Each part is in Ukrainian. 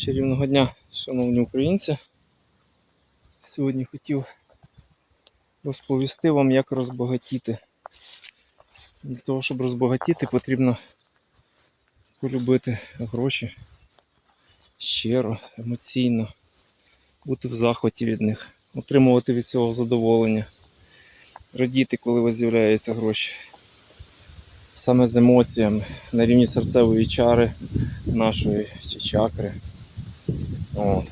Чарівного дня, шановні українці. Сьогодні хотів розповісти вам, як розбагатіти. Для того, щоб розбагатіти, потрібно полюбити гроші щиро, емоційно, бути в захваті від них, отримувати від цього задоволення, радіти, коли вас з'являються гроші. Саме з емоціями на рівні серцевої чари нашої чи чакри. От.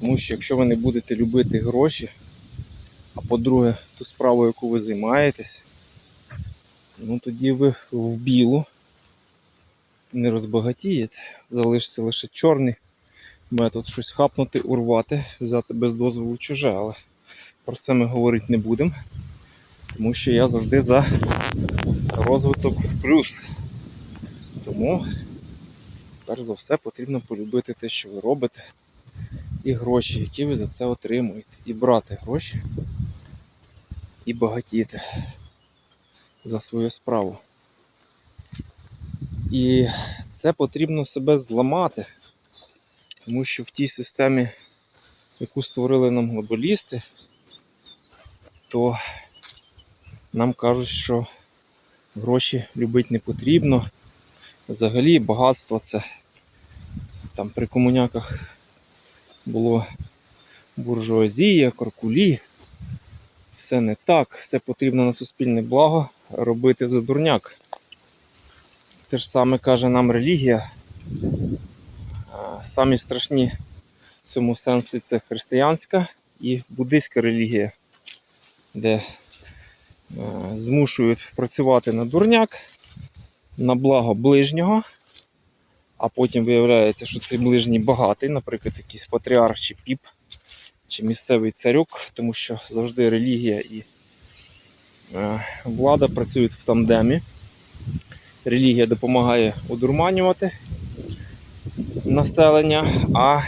Тому що якщо ви не будете любити гроші, а по-друге, ту справу, яку ви займаєтесь, ну тоді ви в білу не розбагатієте, залишиться лише чорний метод щось хапнути, урвати, взяти без дозволу чуже, але про це ми говорити не будемо, тому що я завжди за розвиток в плюс. Тому перш за все потрібно полюбити те, що ви робите, і гроші, які ви за це отримуєте. І брати гроші, і багатіти за свою справу. І це потрібно себе зламати, тому що в тій системі, яку створили нам глобалісти, то нам кажуть, що гроші любити не потрібно. Взагалі багатство це там при комуняках було буржуазія, коркулі. Все не так, все потрібно на суспільне благо робити за дурняк. Те ж саме каже нам релігія. Самі страшні в цьому сенсі це християнська і буддийська релігія, де е, змушують працювати на дурняк, на благо ближнього, а потім виявляється, що цей ближній багатий, наприклад, якийсь патріарх чи піп, чи місцевий царюк, тому що завжди релігія і е, влада працюють в тандемі. Релігія допомагає одурманювати населення, а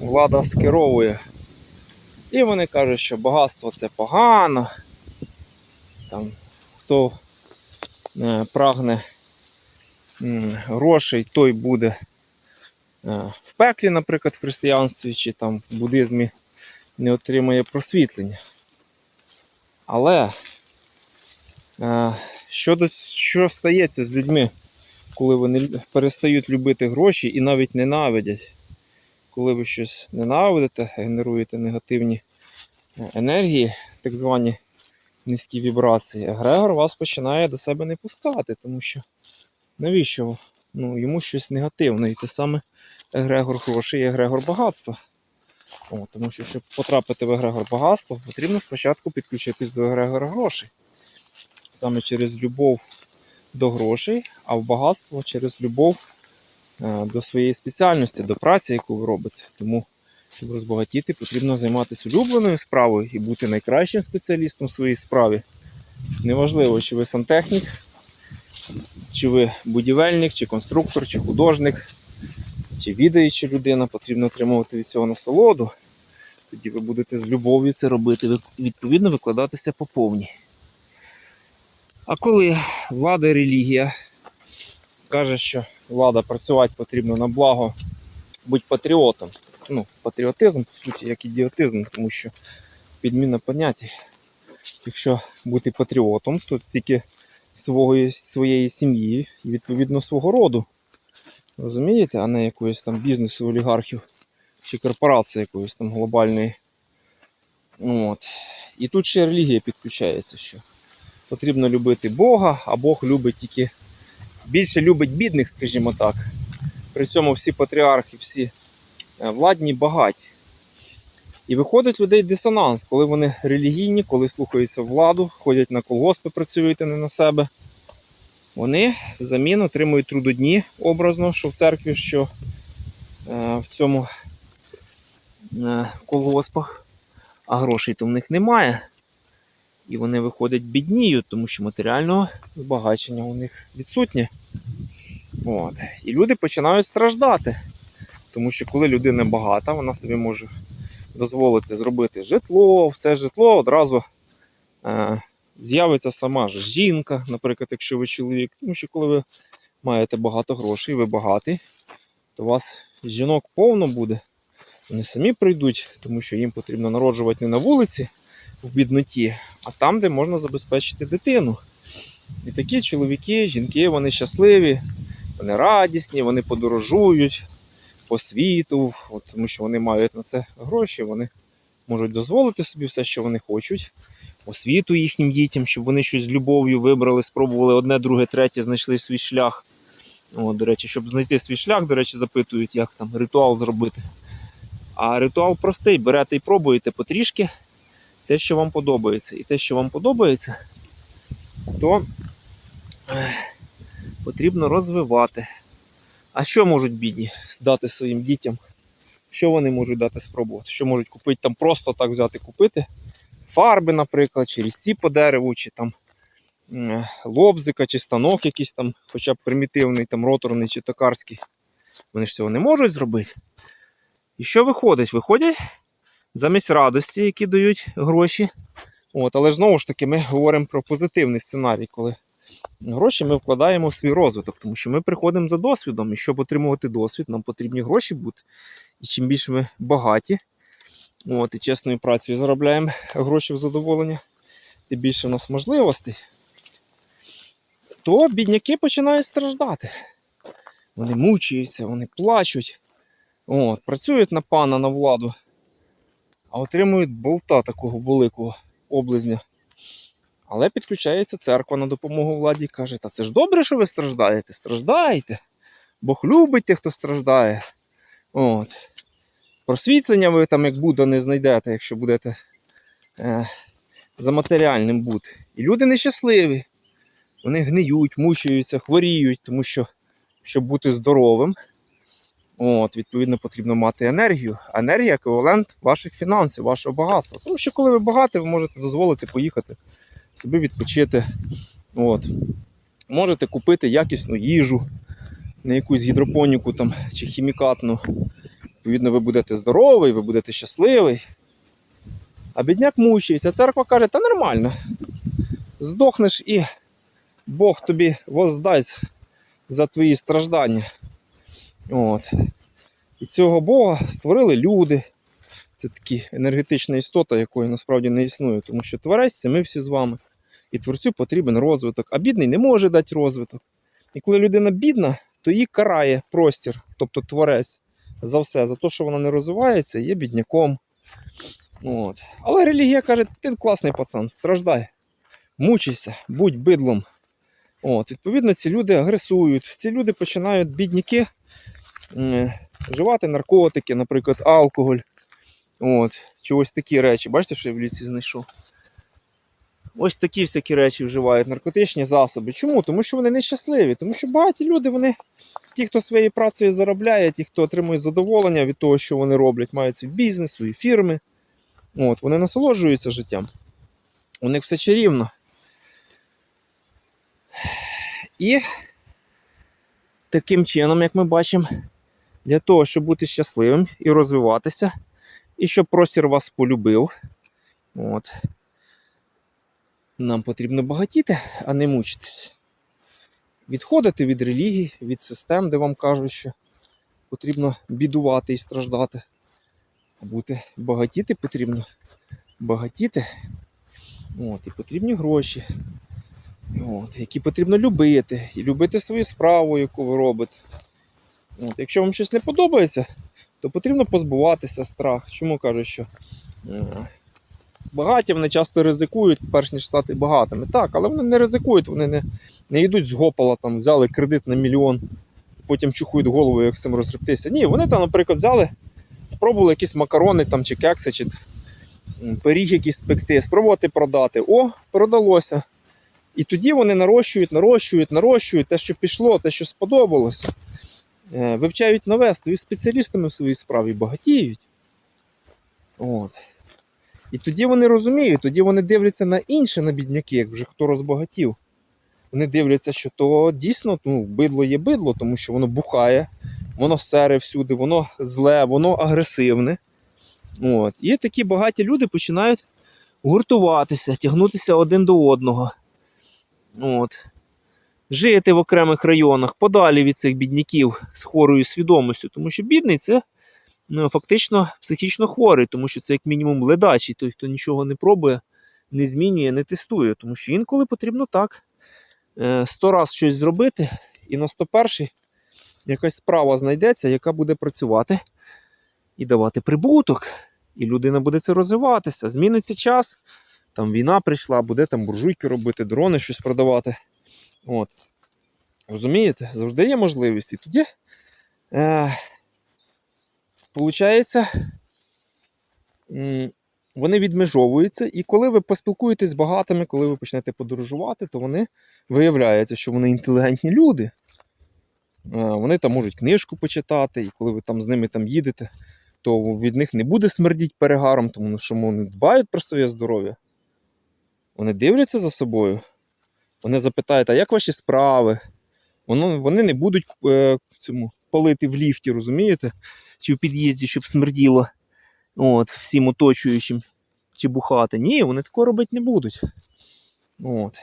влада скеровує. І вони кажуть, що багатство це погано. Там, хто е, прагне грошей, той буде е, в пеклі, наприклад, в християнстві чи там в буддизмі не отримає просвітлення. Але е, що, до, що стається з людьми, коли вони перестають любити гроші і навіть ненавидять? Коли ви щось ненавидите, генеруєте негативні е, енергії, так звані низькі вібрації, егрегор вас починає до себе не пускати, тому що навіщо ну, йому щось негативне? І те саме егрегор грошей і егрегор багатства. О, тому що, щоб потрапити в егрегор багатства, потрібно спочатку підключитись до егрегора грошей. Саме через любов до грошей, а в багатство через любов е, до своєї спеціальності, до праці, яку ви робите. Тому, щоб розбагатіти, потрібно займатися улюбленою справою і бути найкращим спеціалістом в своїй справі. Неважливо, чи ви сантехнік, чи ви будівельник, чи конструктор, чи художник, чи відаюча людина, потрібно отримувати від цього насолоду. Тоді ви будете з любов'ю це робити, відповідно викладатися по повній. А коли влада і релігія каже, що влада працювати потрібно на благо, будь патріотом. Ну, патріотизм, по суті, як ідіотизм, тому що підміна поняття. Якщо бути патріотом, то тільки свого, своєї сім'ї і відповідно свого роду. Розумієте, а не якоїсь там бізнесу олігархів чи корпорації якоїсь там глобальної. Ну, От. І тут ще релігія підключається, що потрібно любити Бога, а Бог любить тільки більше любить бідних, скажімо так. При цьому всі патріархи, всі е, владні багаті. І виходить людей дисонанс, коли вони релігійні, коли слухаються владу, ходять на колгоспи, працюють не на себе. Вони взамін отримують трудодні образно, що в церкві, що е, в цьому е, колгоспах, а грошей то в них немає. І вони виходять бідніють, тому що матеріального збагачення у них відсутнє. От. І люди починають страждати. Тому що коли людина багата, вона собі може дозволити зробити житло, в це житло одразу е, з'явиться сама ж жінка, наприклад, якщо ви чоловік. Тому що коли ви маєте багато грошей, ви багатий, то у вас жінок повно буде. Вони самі прийдуть, тому що їм потрібно народжувати не на вулиці в бідноті, а там, де можна забезпечити дитину. І такі чоловіки, жінки, вони щасливі, вони радісні, вони подорожують по світу, от, тому що вони мають на це гроші, вони можуть дозволити собі все, що вони хочуть. Освіту їхнім дітям, щоб вони щось з любов'ю вибрали, спробували одне, друге, третє, знайшли свій шлях. О, до речі, щоб знайти свій шлях, до речі, запитують, як там ритуал зробити. А ритуал простий: берете і пробуєте потрішки те, що вам подобається. І те, що вам подобається, то потрібно розвивати. А що можуть бідні дати своїм дітям? Що вони можуть дати спробувати? Що можуть купити там просто так взяти купити? Фарби, наприклад, чи різці по дереву, чи там лобзика, чи станок якийсь там, хоча б примітивний, там роторний чи токарський. Вони ж цього не можуть зробити. І що виходить? Виходять замість радості, які дають гроші. От, але знову ж таки, ми говоримо про позитивний сценарій, коли гроші ми вкладаємо в свій розвиток, тому що ми приходимо за досвідом, і щоб отримувати досвід, нам потрібні гроші бути. І чим більше ми багаті, от, і чесною працею заробляємо гроші в задоволення, тим більше у нас можливостей, то бідняки починають страждати. Вони мучаються, вони плачуть, от, працюють на пана, на владу, а отримують болта такого великого облизня. Але підключається церква на допомогу владі і каже: Та це ж добре, що ви страждаєте, страждаєте. Бог любить тих, хто страждає. От. Просвітлення ви там, як Будда, не знайдете, якщо будете е, за матеріальним бути. І люди нещасливі. Вони гниють, мучаються, хворіють, тому що, щоб бути здоровим, от, відповідно, потрібно мати енергію. Енергія еквівалент ваших фінансів, вашого багатства. Тому що коли ви багаті, ви можете дозволити поїхати собі відпочити. От. Можете купити якісну їжу, не якусь гідропоніку там, чи хімікатну. Відповідно, ви будете здоровий, ви будете щасливий. А бідняк мучається. Церква каже, та нормально. Здохнеш і Бог тобі воздасть за твої страждання. От. І цього Бога створили люди. Це такі енергетична істота, якої насправді не існує, тому що творець це ми всі з вами. І творцю потрібен розвиток, а бідний не може дати розвиток. І коли людина бідна, то її карає простір, тобто творець, за все, за те, що вона не розвивається, є бідняком. От. Але релігія каже, ти класний пацан, страждай, мучайся, будь бидлом. От. Відповідно, ці люди агресують, ці люди починають бідняки вживати наркотики, наприклад, алкоголь. От. Чи ось такі речі. Бачите, що я в ліці знайшов? Ось такі всякі речі вживають наркотичні засоби. Чому? Тому що вони нещасливі. Тому що багаті люди, вони, ті, хто своєю працею заробляє, ті, хто отримує задоволення від того, що вони роблять, мають свій бізнес, свої фірми. От, вони насолоджуються життям. У них все чарівно. І таким чином, як ми бачимо, для того, щоб бути щасливим і розвиватися, і щоб простір вас полюбив. От. Нам потрібно багатіти, а не мучитись. Відходити від релігій, від систем, де вам кажуть, що потрібно бідувати і страждати. А бути багатіти потрібно багатіти. От, і потрібні гроші, от, які потрібно любити. І любити свою справу, яку ви робите. От, якщо вам щось не подобається, то потрібно позбуватися страх. Чому кажуть, що е, багаті вони часто ризикують, перш ніж стати багатими. Так, але вони не ризикують, вони не, не йдуть з гопала, там, взяли кредит на мільйон, потім чухають голову, як з цим розгребтися. Ні, вони там, наприклад, взяли, спробували якісь макарони там, чи кекси, чи пиріг якийсь спекти, спробувати продати. О, продалося. І тоді вони нарощують, нарощують, нарощують те, що пішло, те, що сподобалося. Е, Вивчають нове, стають спеціалістами в своїй справі, багатіють. От. І тоді вони розуміють, тоді вони дивляться на інше на бідняки, як вже хто розбагатів. Вони дивляться, що то дійсно ну, бидло є бидло, тому що воно бухає, воно сере всюди, воно зле, воно агресивне. От. І такі багаті люди починають гуртуватися, тягнутися один до одного. От. Жити в окремих районах, подалі від цих бідняків з хворою свідомістю, тому що бідний це ну, фактично психічно хворий, тому що це як мінімум ледачий, той, хто нічого не пробує, не змінює, не тестує. Тому що інколи потрібно так е, сто раз щось зробити, і на 101 якась справа знайдеться, яка буде працювати і давати прибуток. І людина буде це розвиватися. Зміниться час, там війна прийшла, буде там буржуйки робити, дрони щось продавати. От. Розумієте? Завжди є можливість. І тоді, е, получається, вони відмежовуються, і коли ви поспілкуєтесь з багатими, коли ви почнете подорожувати, то вони виявляється, що вони інтелігентні люди. Е, Вони там можуть книжку почитати, і коли ви там з ними там їдете, то від них не буде смердіть перегаром, тому що вони дбають про своє здоров'я. Вони дивляться за собою. Вони запитають, а як ваші справи? Воно, вони не будуть е, цьому, палити в ліфті, розумієте? Чи в під'їзді, щоб смерділо от, всім оточуючим, чи бухати. Ні, вони такого робити не будуть. От.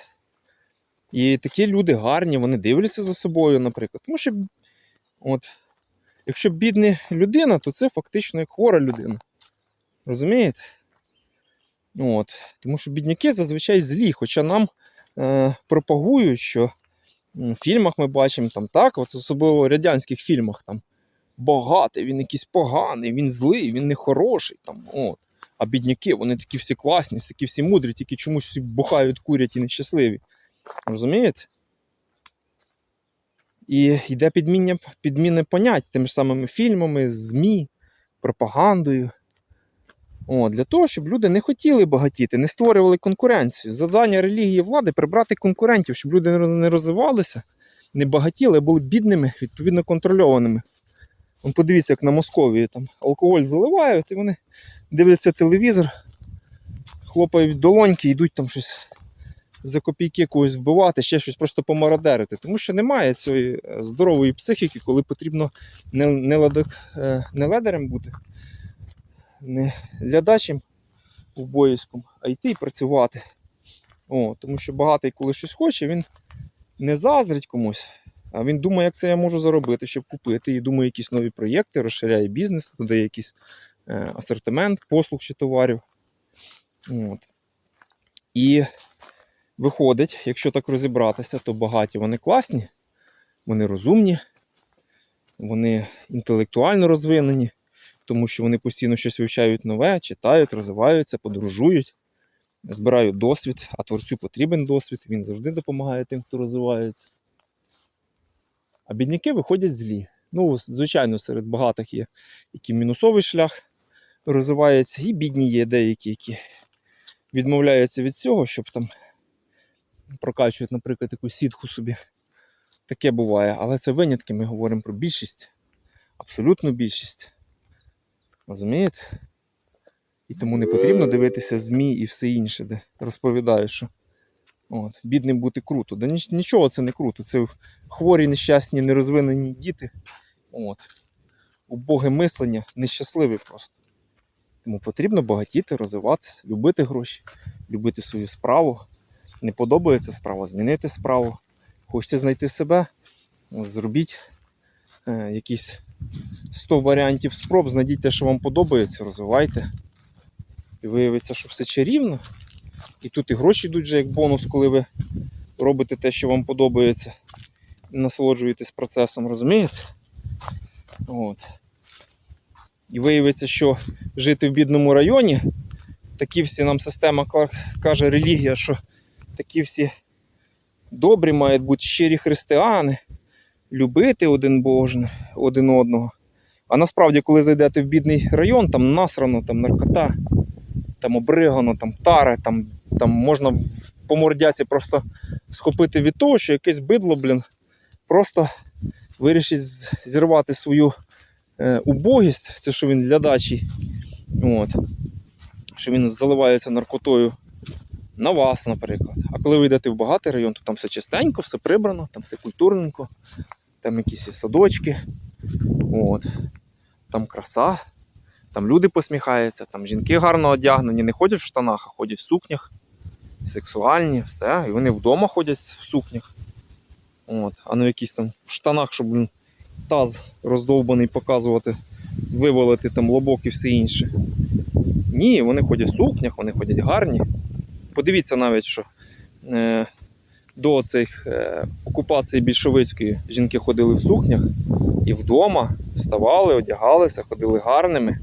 І такі люди гарні, вони дивляться за собою, наприклад. Тому що, от, якщо бідна людина, то це фактично як хвора людина. Розумієте? От. Тому що бідняки зазвичай злі, хоча нам е, пропагують, що в фільмах ми бачимо там так, от особливо в радянських фільмах там багатий, він якийсь поганий, він злий, він нехороший. Там, от. А бідняки, вони такі всі класні, такі всі мудрі, тільки чомусь всі бухають, курять і нещасливі. Розумієте? І йде підміння, підміни понять тими ж самими фільмами, ЗМІ, пропагандою. О, для того, щоб люди не хотіли багатіти, не створювали конкуренцію. Завдання релігії влади прибрати конкурентів, щоб люди не розвивалися, не багатіли, а були бідними, відповідно контрольованими. Вон подивіться, як на Московії там алкоголь заливають, і вони дивляться телевізор, хлопають долоньки, йдуть там щось за копійки когось вбивати, ще щось просто помародерити. Тому що немає цієї е, здорової психіки, коли потрібно не, не, ладок, е, не ледарем бути, не лядачем обов'язком, а йти і працювати. О, тому що багатий, коли щось хоче, він не заздрить комусь, а він думає, як це я можу заробити, щоб купити. І думає якісь нові проєкти, розширяє бізнес, додає якийсь е, асортимент, послуг чи товарів. От. І виходить, якщо так розібратися, то багаті вони класні, вони розумні, вони інтелектуально розвинені, тому що вони постійно щось вивчають нове, читають, розвиваються, подорожують, збирають досвід, а творцю потрібен досвід, він завжди допомагає тим, хто розвивається. А бідняки виходять злі. Ну, звичайно, серед багатих є який мінусовий шлях розвивається, і бідні є деякі, які відмовляються від цього, щоб там прокачують, наприклад, якусь сітку собі. Таке буває, але це винятки, ми говоримо про більшість, абсолютну більшість. Розумієте? І тому не потрібно дивитися ЗМІ і все інше, де розповідають, що от, бідним бути круто. Да ніч- нічого це не круто. Це хворі, нещасні, нерозвинені діти. От. Убоге мислення, нещасливі просто. Тому потрібно багатіти, розвиватися, любити гроші, любити свою справу. Не подобається справа, змінити справу. Хочете знайти себе, зробіть е, якісь 100 варіантів спроб, знайдіть те, що вам подобається, розвивайте. І виявиться, що все чарівно. І тут і гроші йдуть вже як бонус, коли ви робите те, що вам подобається, і насолоджуєтесь процесом, розумієте? От. І виявиться, що жити в бідному районі, такі всі нам система каже, релігія, що такі всі добрі мають бути щирі християни, любити один Божий, один одного. А насправді, коли зайдете в бідний район, там насрано, там наркота, там обригано, там тари, там, там можна по мордяці просто схопити від того, що якесь бидло, блін, просто вирішить зірвати свою е, убогість, це що він лядачий, от, що він заливається наркотою на вас, наприклад. А коли ви йдете в багатий район, то там все чистенько, все прибрано, там все культурненько, там якісь садочки, от, там краса, там люди посміхаються, там жінки гарно одягнені, не ходять в штанах, а ходять в сукнях, сексуальні, все. І вони вдома ходять в сукнях. От, а не в якісь там в штанах, щоб таз роздовбаний показувати, вивалити там лобок і все інше. Ні, вони ходять в сукнях, вони ходять гарні. Подивіться навіть, що е, до цих е, окупації більшовицької жінки ходили в сукнях і вдома вставали, одягалися, ходили гарними.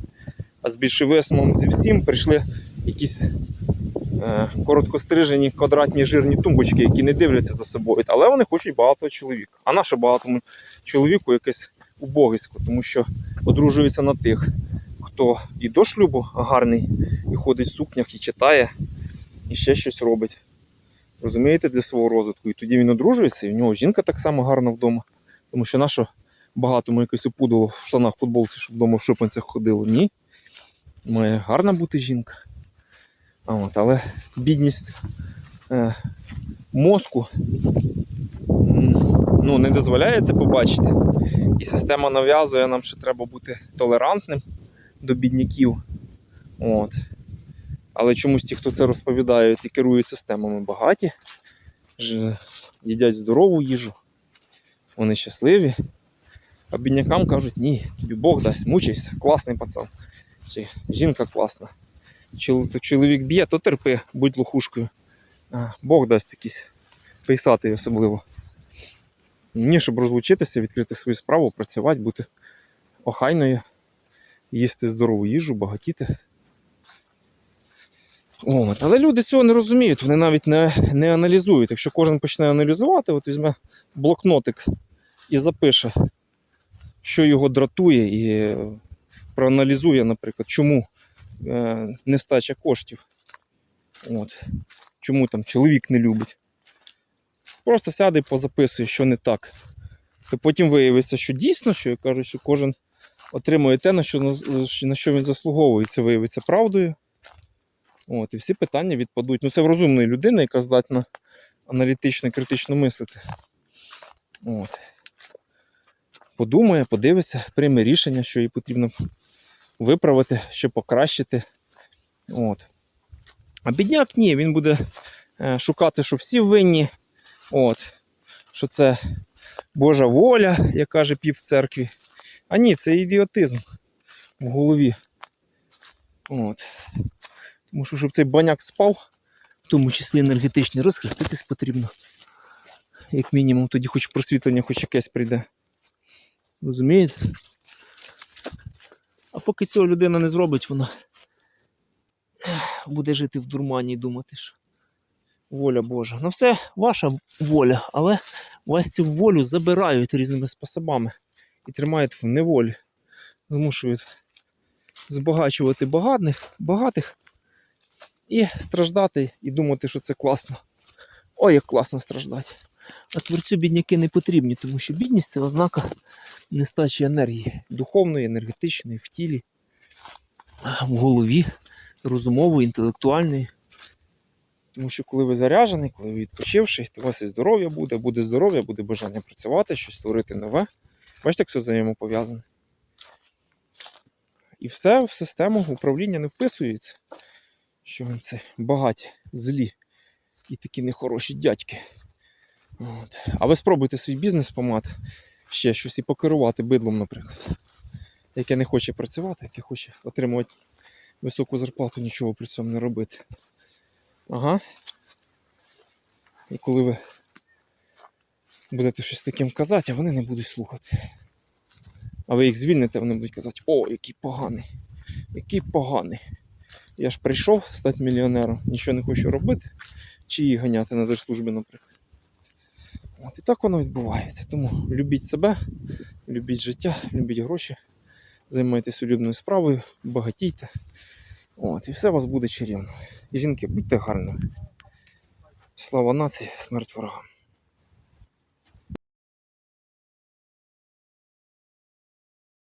А з більшовизмом зі всім прийшли якісь е, короткострижені квадратні жирні тумбочки, які не дивляться за собою. Але вони хочуть багатого чоловіка. А наше багатому чоловіку якесь убогисько, тому що одружується на тих, хто і до шлюбу гарний, і ходить в сукнях, і читає, і ще щось робить. Розумієте, для свого розвитку. І тоді він одружується, і в нього жінка так само гарна вдома. Тому що нащо багатому якось опудало в штанах футболці, щоб вдома в шлюпанцях ходило? Ні. Має гарна бути жінка. А от, але бідність е, мозку ну, не дозволяє це побачити. І система нав'язує нам, що треба бути толерантним до бідняків. От. Але чомусь ті, хто це розповідають і керують системами багаті, їдять здорову їжу, вони щасливі. А біднякам кажуть, ні, Бог дасть, мучайся, класний пацан. Чи жінка класна. Чол- Чоловік б'є, то терпи, будь лохушкою. Бог дасть якийсь пейсатий особливо. Ні, щоб розлучитися, відкрити свою справу, працювати, бути охайною, їсти здорову їжу, багатіти. От. Але люди цього не розуміють, вони навіть не, не аналізують. Якщо кожен почне аналізувати, от візьме блокнотик і запише, що його дратує, і проаналізує, наприклад, чому е, нестача коштів. От. Чому там чоловік не любить. Просто сяде і позаписує, що не так. То потім виявиться, що дійсно, що я кажу, що кожен отримує те, на що, на що він заслуговує. Це виявиться правдою. От, і всі питання відпадуть. Ну, це в розумної людини, яка здатна аналітично, критично мислити. От. Подумає, подивиться, прийме рішення, що їй потрібно виправити, що покращити. От. А бідняк ні, він буде е, шукати, що всі винні. От. Що це Божа воля, як каже піп в церкві. А ні, це ідіотизм в голові. От. Тому що, щоб цей баняк спав, в тому числі енергетичний, розхреститись потрібно. Як мінімум, тоді хоч просвітлення хоч якесь прийде. Розумієте? А поки цього людина не зробить, вона буде жити в дурмані і думати, що воля Божа. Ну все ваша воля, але вас цю волю забирають різними способами і тримають в неволі. Змушують збагачувати багатих, багатих і страждати, і думати, що це класно. Ой, як класно страждати. А творцю бідняки не потрібні, тому що бідність це ознака нестачі енергії духовної, енергетичної, в тілі, в голові, розумової, інтелектуальної. Тому що коли ви заряжений, коли ви відпочивший, то у вас і здоров'я буде, буде здоров'я, буде бажання працювати, щось створити нове. Бачите, як все взаємопов'язане. І все в систему управління не вписується. Що вони це багаті, злі і такі нехороші дядьки. От. А ви спробуйте свій бізнес помати, ще щось і покерувати бидлом, наприклад. Яке не хоче працювати, яке хоче отримувати високу зарплату, нічого при цьому не робити. Ага. І коли ви будете щось таким казати, а вони не будуть слухати. А ви їх звільните, вони будуть казати, о, який поганий, який поганий. Я ж прийшов стати мільйонером, нічого не хочу робити, чи її ганяти на держслужбі, наприклад. От і так воно відбувається. Тому любіть себе, любіть життя, любіть гроші, займайтесь улюбленою справою, багатійте. От, і все у вас буде чарівно. Жінки, будьте гарними. Слава нації, смерть ворогам.